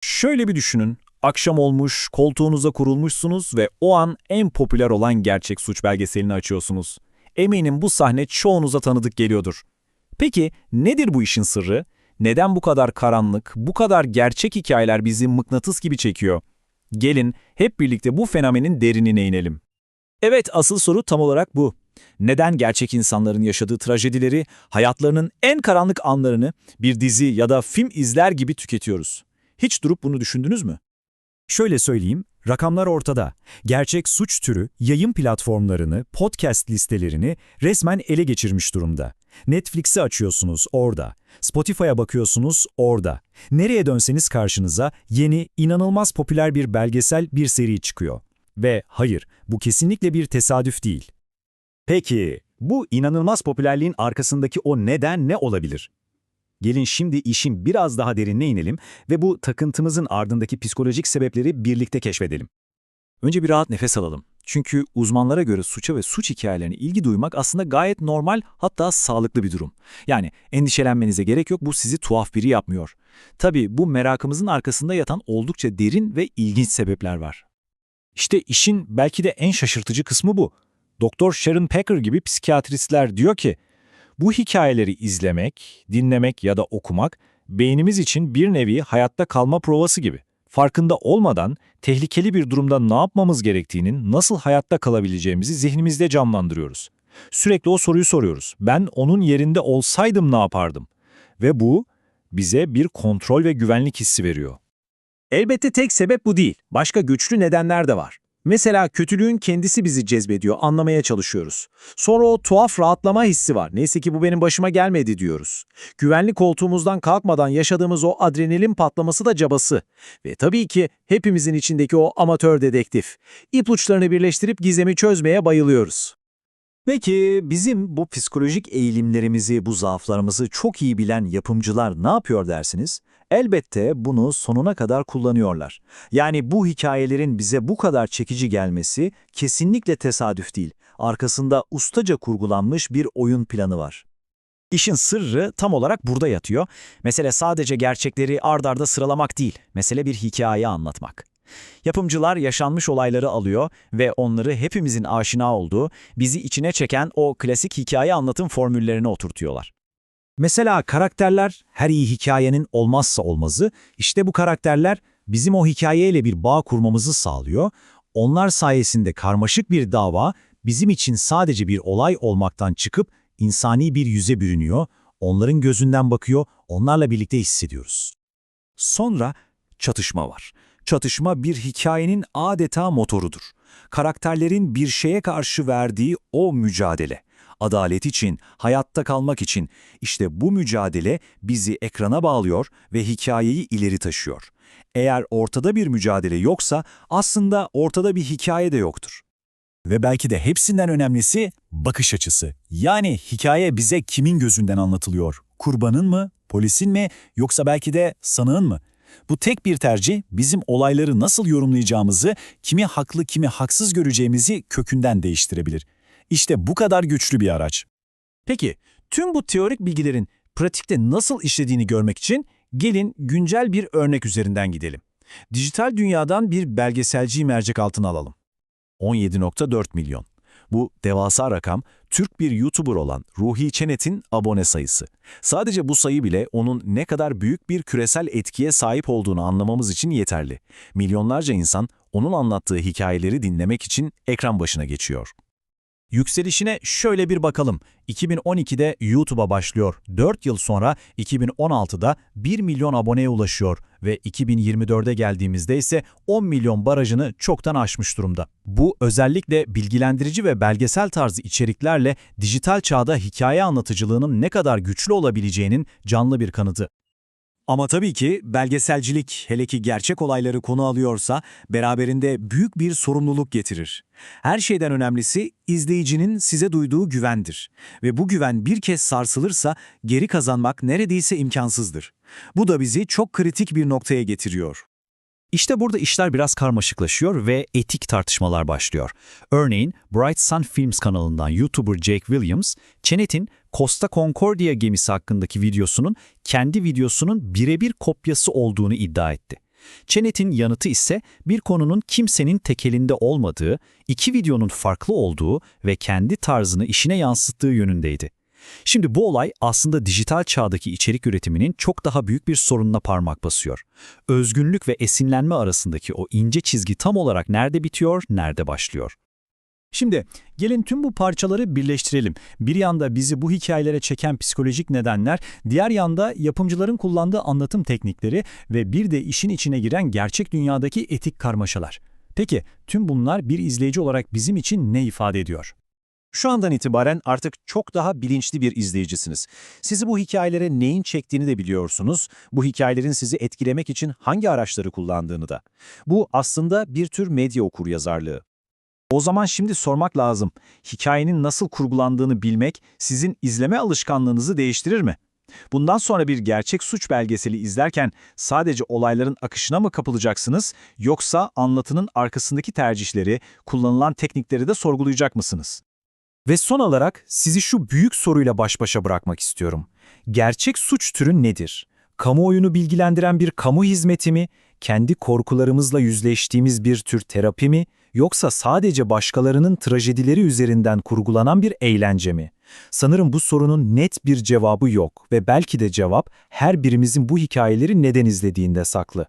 Şöyle bir düşünün. Akşam olmuş, koltuğunuza kurulmuşsunuz ve o an en popüler olan gerçek suç belgeselini açıyorsunuz. Eminim bu sahne çoğunuza tanıdık geliyordur. Peki nedir bu işin sırrı? Neden bu kadar karanlık, bu kadar gerçek hikayeler bizi mıknatıs gibi çekiyor? Gelin hep birlikte bu fenomenin derinine inelim. Evet, asıl soru tam olarak bu. Neden gerçek insanların yaşadığı trajedileri, hayatlarının en karanlık anlarını bir dizi ya da film izler gibi tüketiyoruz? Hiç durup bunu düşündünüz mü? Şöyle söyleyeyim, rakamlar ortada. Gerçek suç türü yayın platformlarını, podcast listelerini resmen ele geçirmiş durumda. Netflix'i açıyorsunuz orada. Spotify'a bakıyorsunuz orada. Nereye dönseniz karşınıza yeni, inanılmaz popüler bir belgesel bir seri çıkıyor. Ve hayır, bu kesinlikle bir tesadüf değil. Peki, bu inanılmaz popülerliğin arkasındaki o neden ne olabilir? Gelin şimdi işin biraz daha derinine inelim ve bu takıntımızın ardındaki psikolojik sebepleri birlikte keşfedelim. Önce bir rahat nefes alalım. Çünkü uzmanlara göre suça ve suç hikayelerine ilgi duymak aslında gayet normal hatta sağlıklı bir durum. Yani endişelenmenize gerek yok bu sizi tuhaf biri yapmıyor. Tabii bu merakımızın arkasında yatan oldukça derin ve ilginç sebepler var. İşte işin belki de en şaşırtıcı kısmı bu. Doktor Sharon Packer gibi psikiyatristler diyor ki, bu hikayeleri izlemek, dinlemek ya da okumak beynimiz için bir nevi hayatta kalma provası gibi. Farkında olmadan tehlikeli bir durumda ne yapmamız gerektiğinin nasıl hayatta kalabileceğimizi zihnimizde canlandırıyoruz. Sürekli o soruyu soruyoruz. Ben onun yerinde olsaydım ne yapardım? Ve bu bize bir kontrol ve güvenlik hissi veriyor. Elbette tek sebep bu değil. Başka güçlü nedenler de var. Mesela kötülüğün kendisi bizi cezbediyor, anlamaya çalışıyoruz. Sonra o tuhaf rahatlama hissi var. Neyse ki bu benim başıma gelmedi diyoruz. Güvenlik koltuğumuzdan kalkmadan yaşadığımız o adrenalin patlaması da cabası. Ve tabii ki hepimizin içindeki o amatör dedektif. İpuçlarını birleştirip gizemi çözmeye bayılıyoruz. Peki bizim bu psikolojik eğilimlerimizi, bu zaaflarımızı çok iyi bilen yapımcılar ne yapıyor dersiniz? Elbette bunu sonuna kadar kullanıyorlar. Yani bu hikayelerin bize bu kadar çekici gelmesi kesinlikle tesadüf değil. Arkasında ustaca kurgulanmış bir oyun planı var. İşin sırrı tam olarak burada yatıyor. Mesele sadece gerçekleri ard arda sıralamak değil, mesele bir hikaye anlatmak. Yapımcılar yaşanmış olayları alıyor ve onları hepimizin aşina olduğu, bizi içine çeken o klasik hikaye anlatım formüllerine oturtuyorlar. Mesela karakterler her iyi hikayenin olmazsa olmazı, işte bu karakterler bizim o hikayeyle bir bağ kurmamızı sağlıyor. Onlar sayesinde karmaşık bir dava bizim için sadece bir olay olmaktan çıkıp insani bir yüze bürünüyor, onların gözünden bakıyor, onlarla birlikte hissediyoruz. Sonra çatışma var. Çatışma bir hikayenin adeta motorudur. Karakterlerin bir şeye karşı verdiği o mücadele. Adalet için, hayatta kalmak için işte bu mücadele bizi ekrana bağlıyor ve hikayeyi ileri taşıyor. Eğer ortada bir mücadele yoksa aslında ortada bir hikaye de yoktur. Ve belki de hepsinden önemlisi bakış açısı. Yani hikaye bize kimin gözünden anlatılıyor? Kurbanın mı, polisin mi yoksa belki de sanığın mı? Bu tek bir tercih bizim olayları nasıl yorumlayacağımızı, kimi haklı kimi haksız göreceğimizi kökünden değiştirebilir. İşte bu kadar güçlü bir araç. Peki, tüm bu teorik bilgilerin pratikte nasıl işlediğini görmek için gelin güncel bir örnek üzerinden gidelim. Dijital dünyadan bir belgeselciyi mercek altına alalım. 17.4 milyon. Bu devasa rakam Türk bir YouTuber olan Ruhi Çenet'in abone sayısı. Sadece bu sayı bile onun ne kadar büyük bir küresel etkiye sahip olduğunu anlamamız için yeterli. Milyonlarca insan onun anlattığı hikayeleri dinlemek için ekran başına geçiyor. Yükselişine şöyle bir bakalım. 2012'de YouTube'a başlıyor. 4 yıl sonra 2016'da 1 milyon aboneye ulaşıyor ve 2024'e geldiğimizde ise 10 milyon barajını çoktan aşmış durumda. Bu özellikle bilgilendirici ve belgesel tarzı içeriklerle dijital çağda hikaye anlatıcılığının ne kadar güçlü olabileceğinin canlı bir kanıtı. Ama tabii ki belgeselcilik hele ki gerçek olayları konu alıyorsa beraberinde büyük bir sorumluluk getirir. Her şeyden önemlisi izleyicinin size duyduğu güvendir. Ve bu güven bir kez sarsılırsa geri kazanmak neredeyse imkansızdır. Bu da bizi çok kritik bir noktaya getiriyor. İşte burada işler biraz karmaşıklaşıyor ve etik tartışmalar başlıyor. Örneğin Bright Sun Films kanalından YouTuber Jake Williams, Chenet'in Costa Concordia gemisi hakkındaki videosunun kendi videosunun birebir kopyası olduğunu iddia etti. Çenet'in yanıtı ise bir konunun kimsenin tekelinde olmadığı, iki videonun farklı olduğu ve kendi tarzını işine yansıttığı yönündeydi. Şimdi bu olay aslında dijital çağdaki içerik üretiminin çok daha büyük bir sorununa parmak basıyor. Özgünlük ve esinlenme arasındaki o ince çizgi tam olarak nerede bitiyor, nerede başlıyor? Şimdi gelin tüm bu parçaları birleştirelim. Bir yanda bizi bu hikayelere çeken psikolojik nedenler, diğer yanda yapımcıların kullandığı anlatım teknikleri ve bir de işin içine giren gerçek dünyadaki etik karmaşalar. Peki tüm bunlar bir izleyici olarak bizim için ne ifade ediyor? Şu andan itibaren artık çok daha bilinçli bir izleyicisiniz. Sizi bu hikayelere neyin çektiğini de biliyorsunuz. Bu hikayelerin sizi etkilemek için hangi araçları kullandığını da. Bu aslında bir tür medya okuryazarlığı. O zaman şimdi sormak lazım. Hikayenin nasıl kurgulandığını bilmek sizin izleme alışkanlığınızı değiştirir mi? Bundan sonra bir gerçek suç belgeseli izlerken sadece olayların akışına mı kapılacaksınız yoksa anlatının arkasındaki tercihleri, kullanılan teknikleri de sorgulayacak mısınız? Ve son olarak sizi şu büyük soruyla baş başa bırakmak istiyorum. Gerçek suç türü nedir? Kamuoyunu bilgilendiren bir kamu hizmeti mi? Kendi korkularımızla yüzleştiğimiz bir tür terapi mi? Yoksa sadece başkalarının trajedileri üzerinden kurgulanan bir eğlence mi? Sanırım bu sorunun net bir cevabı yok ve belki de cevap her birimizin bu hikayeleri neden izlediğinde saklı.